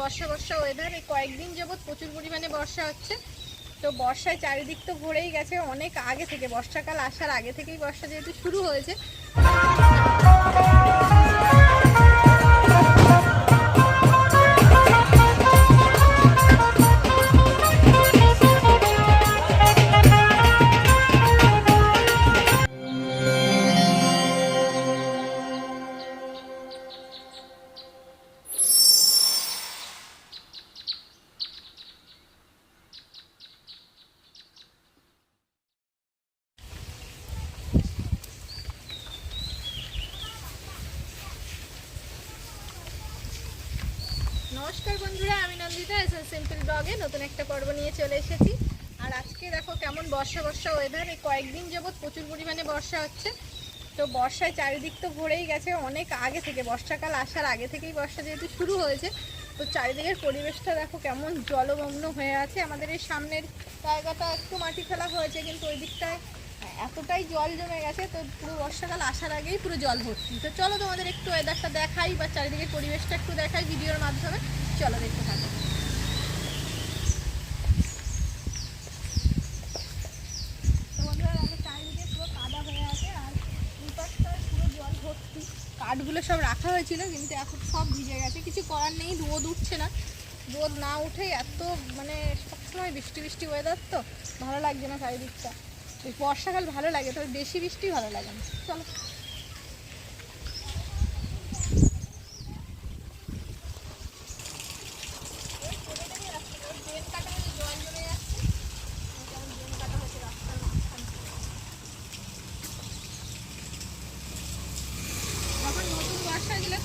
বর্ষা বর্ষা weather এই কয়েকদিন যাবৎ প্রচুর পরিমাণে বর্ষা হচ্ছে। তো বর্ষায় চারিদিক তো ভরেই গেছে, অনেক আগে থেকে, বর্ষাকাল আসার আগে থেকেই বর্ষা যেহেতু শুরু হয়েছে। নমস্কার বন্ধুরা, আমি নন্দিতা, এস সিম্পল ব্লগে নতুন একটা পর্ব নিয়ে চলে এসেছি। আর আজকে দেখো কেমন বর্ষা বর্ষা ওয়েদার এই কয়েকদিন যাবৎ প্রচুর পরিমাণে বর্ষা হচ্ছে। তো বর্ষায় চারিদিক তো ভরেই গেছে, অনেক আগে থেকে, বর্ষাকাল আসার আগে থেকেই বর্ষা যেহেতু শুরু হয়েছে, তো চারিদিকের পরিবেশটা দেখো কেমন জলমগ্ন হয়ে আছে। আমাদের এই সামনের জায়গাটা একটু মাটি ফেলা হয়েছে, কিন্তু ওই দিকটায় এতটাই জল জমে গেছে, তো পুরো বর্ষাকাল আসার আগেই পুরো জল ভর্তি। তো চলো তোমাদের একটু ওয়েদারটা দেখাই বা চারিদিকে পরিবেশটা একটু দেখাই ভিডিওর মাধ্যমে। চলো দেখতে থাকো। কাঠগুলো সব রাখা হয়েছিল, কিন্তু এখন সব ভিজে গেছে। কিছু করার নেই, রোদ উঠছে না। রোদ না উঠে এত মানে সবসময় বৃষ্টি বৃষ্টি ওয়েদার তো, ভালো লাগছে না চারিদিকটা। বর্ষাকাল ভালো লাগে, তবে বেশি বৃষ্টি ভালো লাগে না। চলো।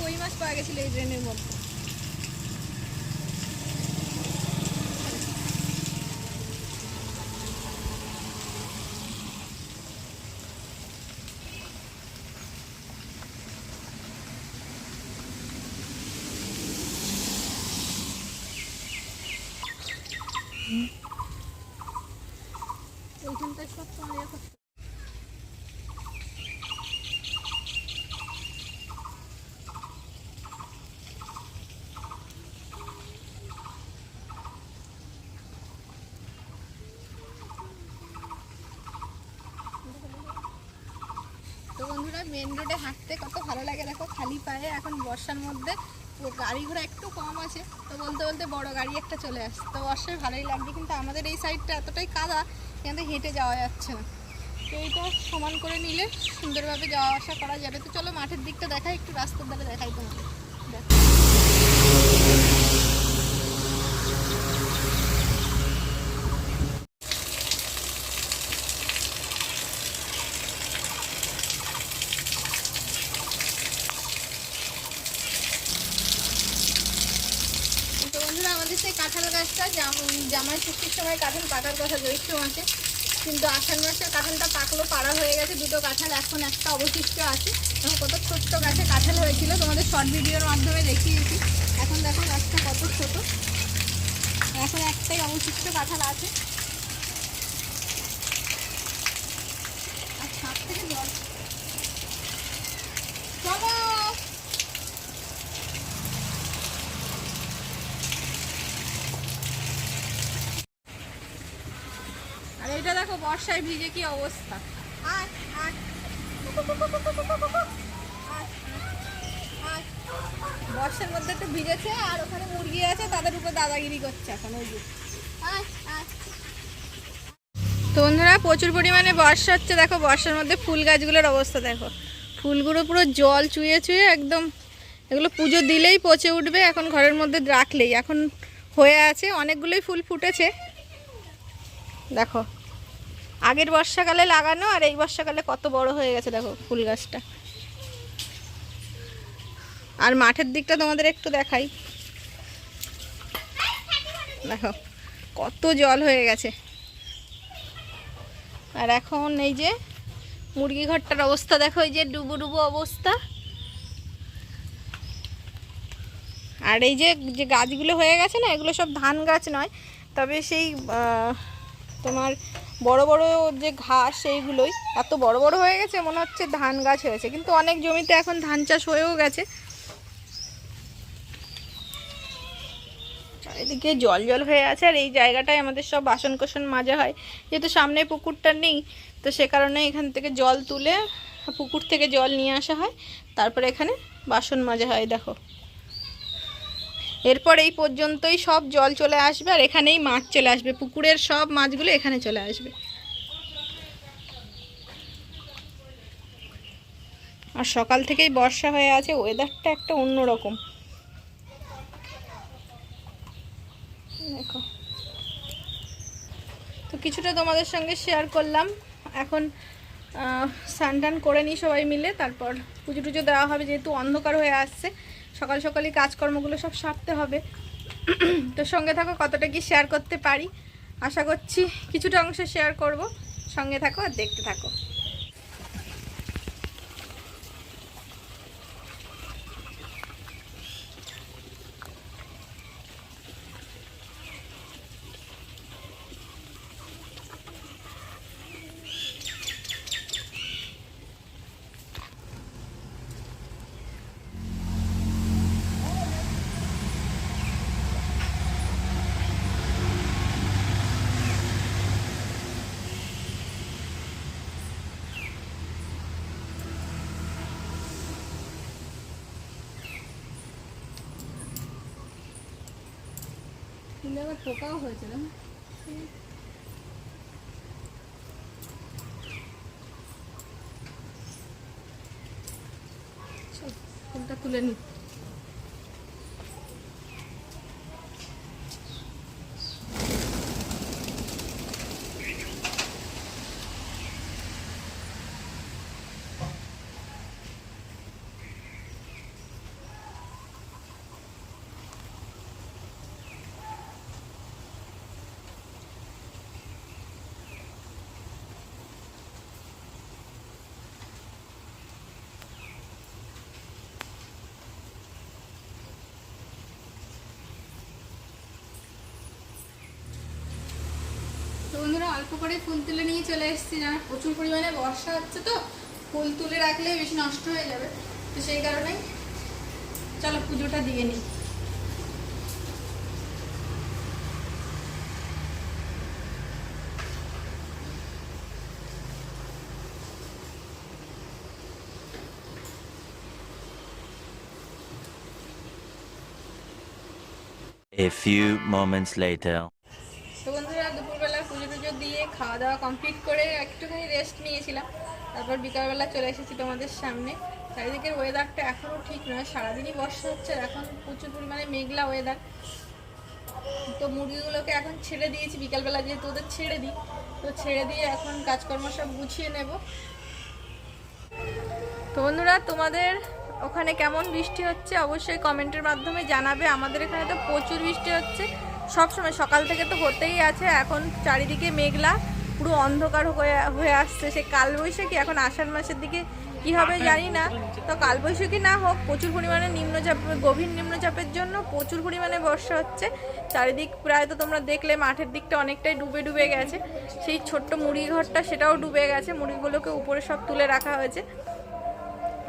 কই মাছ পাওয়া গেছিল এই ড্রেনের মধ্যে এইখানটায় সব তোমার ইয়ে করতে তো বন্ধুরা মেন রোডে হাঁটতে কত ভালো লাগে দেখো, খালি পায়ে এখন বর্ষার মধ্যে গাড়ি ঘোড়া একটু কম আছে। তো বলতে বলতে বড় গাড়ি একটা চলে আসছে। তো বর্ষায় ভালোই লাগবে, কিন্তু আমাদের এই সাইডটা এতটাই কাদা থেকে হেঁটে যাওয়া যাচ্ছে না। তো এইটা সমান করে নিলে সুন্দরভাবে যাওয়া আসা করা যাবে। তো চলো মাঠের দিকটা দেখাই, একটু রাস্তার ধারে দেখাই তোমাকে দেখো তো সেই কাঁঠাল গাছটা, জাম- জামাই ষষ্ঠীর সময় কাঁঠাল পাকার কথা জ্যৈষ্ঠ মাসে। কিন্তু আষাঢ় মাসের কাঁঠালটা পাকলো, পাড়া হয়ে গেছে দুটো কাঁঠাল, এখন একটা অবশিষ্ট আছে। এখন কত ছোট্ট গাছে কাঁঠাল হয়েছিল, তোমাদের শর্ট ভিডিওর মাধ্যমে দেখিয়েছি। এখন দেখো গাছটা কত ছোট। এখন একটাই অবশিষ্ট কাঁঠাল আছে আর ছাদ থেকে জল চলো আর এটা দেখো বর্ষায় ভিজে কি অবস্থা? আয়, আয়। বর্ষার মধ্যে একটু ভিজেছে আর ওখানে মুরগি আছে তাদের উপর দাদাগিরি করছে এখন ওই। তো বন্ধুরা প্রচুর পরিমাণে বর্ষা হচ্ছে দেখো বর্ষার মধ্যে ফুল গাছগুলোর অবস্থা দেখো। ফুলগুলো পুরো জল চুয়ে চুয়ে একদম এগুলো পুজো দিলেই পচে উঠবে এখন ঘরের মধ্যে রাখলেই। এখন হয়ে আছে অনেকগুলোই ফুল ফুটেছে। দেখো আগের বর্ষাকালে লাগানো আর এই বর্ষাকালে কত বড় হয়ে গেছে দেখো ফুল গাছটা। আর মাঠের দিকটা তোমাদের একটু দেখাই। দেখো, কত জল হয়ে গেছে। আর এখন এই যে মুরগি ঘরটার অবস্থা, দেখো এই যে ডুবো ডুবো অবস্থা। আর এই যে যে গাছগুলো হয়ে গেছে না, এগুলো সব ধান গাছ নয়, তবে সেই তোমার বড় বড় যে ঘাস সেইগুলোই এত বড় বড় হয়ে গেছে, মনে হচ্ছে ধান গাছ হয়েছে। কিন্তু অনেক জমিতে এখন ধান চাষ হয়েও গেছে। চারিদিকে জল জল হয়ে আছে, আর এই জায়গাটায় আমাদের সব বাসন কোসন মাজা হয়। যেহেতু সামনে পুকুরটা নেই, তো সে কারণে এখান থেকে জল তুলে পুকুর থেকে জল নিয়ে আসা হয়। তারপরে এখানে বাসন মাজা হয়, দেখো। এরপর এই পর্যন্তই সব জল চলে আসবে আর এখানেই মাছ চলে আসবে। পুকুরের সব মাছগুলো এখানে চলে আসবে। আর সকাল থেকেই বর্ষা হয়ে আছে ওয়েদারটা একটা অন্যরকম। তো কিছুটা তোমাদের সঙ্গে শেয়ার করলাম। এখন স্নান টান করে নিই সবাই মিলে, তারপর পুজো টুজো দেওয়া হবে যেহেতু অন্ধকার হয়ে আসছে। সকাল সকালই কাজকর্মগুলো সব সারতে হবে। তো সঙ্গে থাকো, কতটা কি শেয়ার করতে পারি? আশা করছি কিছুটা অংশ শেয়ার করব। সঙ্গে থাকো আর দেখতে থাকো। কিন্তু আবার পোকাও হয়েছিল ফুলটা তুলে নি তো বন্ধুরা অল্প করে ফুল তুলে নিয়ে চলে এসেছি না। প্রচুর পরিমাণে বর্ষা হচ্ছে তো, ফুল তুলে রাখলে বেশি নষ্ট হয়ে যাবে। তো সেই কারণেই চলো পুজোটা দিয়ে নিই। A few moments later. তো বন্ধুরা দুপুরবেলা পুজো টুজো দিয়ে খাওয়া দাওয়া কমপ্লিট করে একটুখানি রেস্ট নিয়েছিলাম। তারপর বিকালবেলা চলে এসেছি তোমাদের সামনে। চারিদিকের ওয়েদারটা এখনও ঠিক নয়, সারাদিনই বর্ষা হচ্ছে এখন প্রচুর পরিমাণে মেঘলা ওয়েদার তো মুরগিগুলোকে এখন ছেড়ে দিয়েছি, বিকালবেলা যেহেতু ওদের ছেড়ে দিই, তো ছেড়ে দিয়ে এখন কাজকর্ম সব গুছিয়ে নেব। তো বন্ধুরা, তোমাদের ওখানে কেমন বৃষ্টি হচ্ছে অবশ্যই কমেন্টের মাধ্যমে জানাবে। আমাদের এখানে তো প্রচুর বৃষ্টি হচ্ছে। সব সময় সকাল থেকে তো হতেই আছে এখন চারিদিকে মেঘলা পুরো অন্ধকার হয়ে হয়ে আসছে। সে কালবৈশাখী এখন আষাঢ় মাসের দিকে কি হবে জানি না। তো কালবৈশাখী না হোক প্রচুর পরিমাণে নিম্নচাপ গভীর নিম্নচাপের জন্য প্রচুর পরিমাণে বর্ষা হচ্ছে। চারিদিক প্রায় তো তোমরা দেখলে মাঠের দিকটা অনেকটাই ডুবে ডুবে গেছে। সেই ছোট্ট মুড়ি ঘরটা সেটাও ডুবে গেছে মুড়িগুলোকে উপরে সব তুলে রাখা হয়েছে।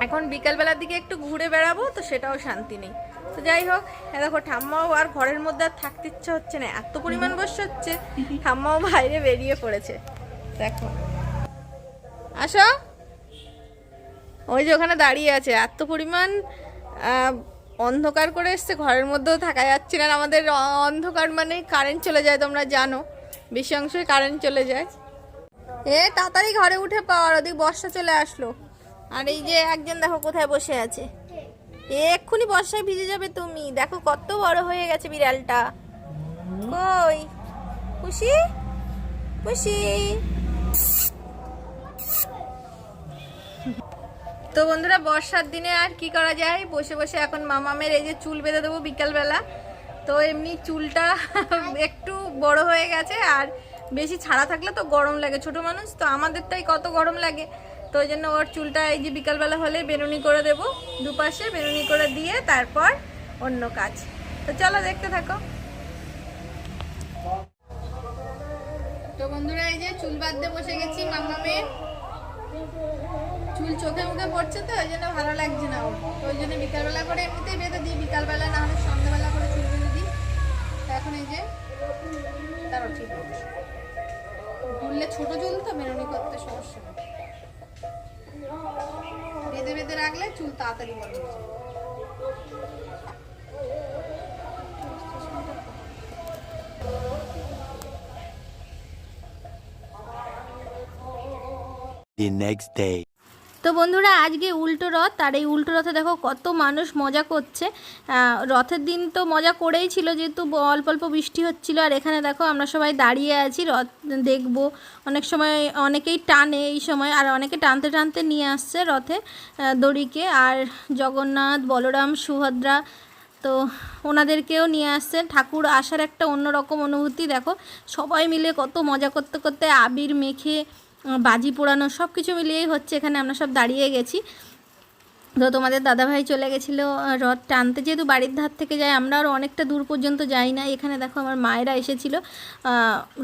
এখন বিকালবেলার দিকে একটু ঘুরে বেড়াবো তো সেটাও শান্তি নেই। তো যাই হোক দেখো, ঠাম্মাও আর ঘরের মধ্যে আর থাকতে ইচ্ছা হচ্ছে না, এত পরিমাণ বর্ষা হচ্ছে, ঠাম্মাও বাইরে বেরিয়ে পড়েছে। দেখো। আসো। ওই যে ওখানে দাঁড়িয়ে আছে, এত পরিমাণ অন্ধকার করে এসছে, ঘরের মধ্যেও থাকা যাচ্ছে না আমাদের অন্ধকার মানে কারেন্ট চলে যায়, তোমরা জানো। বেশি অংশই কারেন্ট চলে যায়। এ, তাড়াতাড়ি ঘরে উঠে পাওয়ার ওদিক বর্ষা চলে আসলো। আর এই যে একজন দেখো কোথায় বসে আছে। এক্ষুনি বর্ষায় ভিজে যাবে তুমি। দেখো কত বড় হয়ে গেছে বিড়ালটা। কই? খুশি খুশি তো বন্ধুরা, বর্ষার দিনে আর কি করা যায়? বসে বসে এখন মামামের এই যে চুল বেঁধে দেবো বিকালবেলা। তো এমনি চুলটা একটু বড় হয়ে গেছে আর বেশি ছাড়া থাকলে তো গরম লাগে। ছোট মানুষ, তো আমাদেরটাই কত গরম লাগে। তো ওই জন্য ওর চুলটা এই যে বিকালবেলা হলে বেরুনি করে দেবো দুপাশে বেরুনি করে দিয়ে তারপর অন্য কাজ। তো চলো দেখতে থাকো। তো বন্ধুরা, এই যে চুল বাঁধতে বসে গেছি মামামের চুল চোখে মুখে পড়ছে তো, ওই জন্য ভালো লাগছে না ওর। তো ওই জন্য বিকালবেলা করে এমনিতেই বেঁধে দিই, বিকালবেলা না হলে সন্ধ্যাবেলা করে চুল বেঁধে দিই। এখন এই যে তারও ঠিক। ঘুরলে ছোট চুল তো মেরুনি করতে সমস্যা। বেঁধে বেঁধে রাখলে চুল তাড়াতাড়ি বড় হয়ে যায়। The next day. তো বন্ধুরা, আজকে উল্টো রথ, আর এই উল্টো রথে দেখো কত মানুষ মজা করছে। রথের দিন তো মজা করেই ছিল, যেহেতু অল্প অল্প বৃষ্টি হচ্ছিল, আর এখানে দেখো আমরা সবাই দাঁড়িয়ে আছি, রথ দেখব। অনেক সময় অনেকেই টানে এই সময়, আর অনেকে টানতে টানতে নিয়ে আসছে রথে দড়িকে। আর জগন্নাথ, বলরাম, সুভদ্রা, তো ওনাদেরকেও নিয়ে আসছে। ঠাকুর আসার একটা অন্যরকম অনুভূতি, দেখো। সবাই মিলে কত মজা করতে করতে আবির মেখে বাজি পোড়ানো সব কিছু মিলিয়েই হচ্ছে এখানে আমরা সব দাঁড়িয়ে গেছি। তো তোমাদের দাদাভাই চলে গেছিল রথ টানতে। যেহেতু বাড়ির ধার থেকে যায়, আমরা আরও অনেকটা দূর পর্যন্ত যাই না। এখানে দেখো আমার মায়েরা এসেছিল।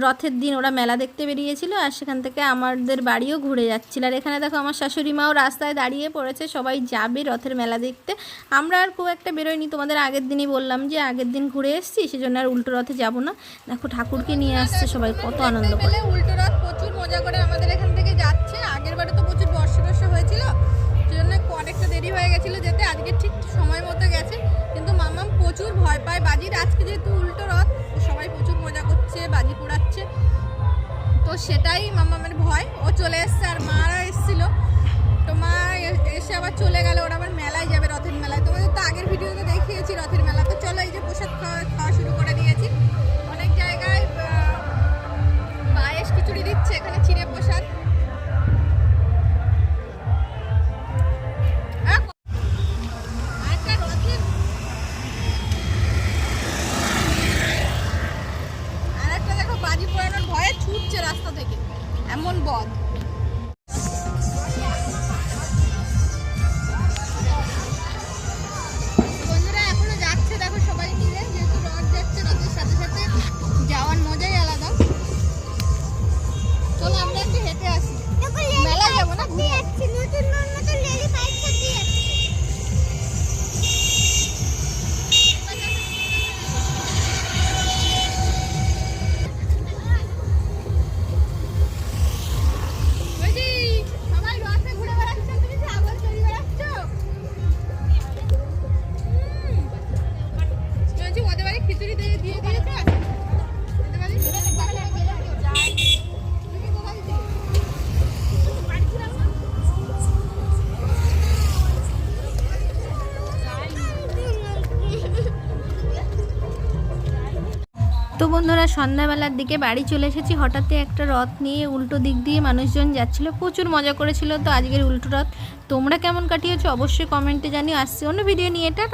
রথের দিন ওরা মেলা দেখতে বেরিয়েছিল আর সেখান থেকে আমাদের বাড়িও ঘুরে যাচ্ছিল। আর এখানে দেখো আমার শাশুড়ি মাও রাস্তায় দাঁড়িয়ে পড়েছে, সবাই যাবে রথের মেলা দেখতে। আমরা আর খুব একটা বেরোয়নি তোমাদের আগের দিনই বললাম যে আগের দিন ঘুরে এসেছি, সেজন্য আর উল্টো রথে যাব না। দেখো ঠাকুরকে নিয়ে আসছে সবাই, কত আনন্দ করে। উল্টো রথ প্রচুর মজা করে আমাদের এখান থেকে যাচ্ছে। আগের বারে তো প্রচুর বর্ষা হয়েছিল। সেজন্য অনেকটা দেরি হয়ে গেছিল যেতে, আজকে ঠিক সময় মতো গেছে। কিন্তু মামাম প্রচুর ভয় পায়। বাজির আজকে যেহেতু উল্টো রথ সবাই প্রচুর মজা করছে, বাজি পোড়াচ্ছে। তো সেটাই মামামের ভয়। ও চলে এসছে আর মারা এসেছিল। তো মা এসে আবার চলে গেল। ওরা আবার মেলায় যাবে রথের মেলায়। তোমাদের তো আগের ভিডিওতে দেখিয়েছি রথের মেলা। তো চলো এই যে প্রসাদ খাওয়া খাওয়া শুরু করে দিয়েছি। অনেক জায়গায় পায়েস খিচুড়ি দিচ্ছে। এখানে চিড়ে প্রসাদ। বন্ধুরা, সন্ধ্যাবেলার দিকে বাড়ি চলে এসেছি। হঠাৎই একটা রথ নিয়ে উল্টো দিক দিয়ে মানুষজন যাচ্ছিল, প্রচুর মজা করেছিল। তো আজকের উল্টো রথ তোমরা কেমন কাটিয়েছো অবশ্যই কমেন্টে জানিয়ে আসছি অন্য ভিডিও নিয়ে। টাটা!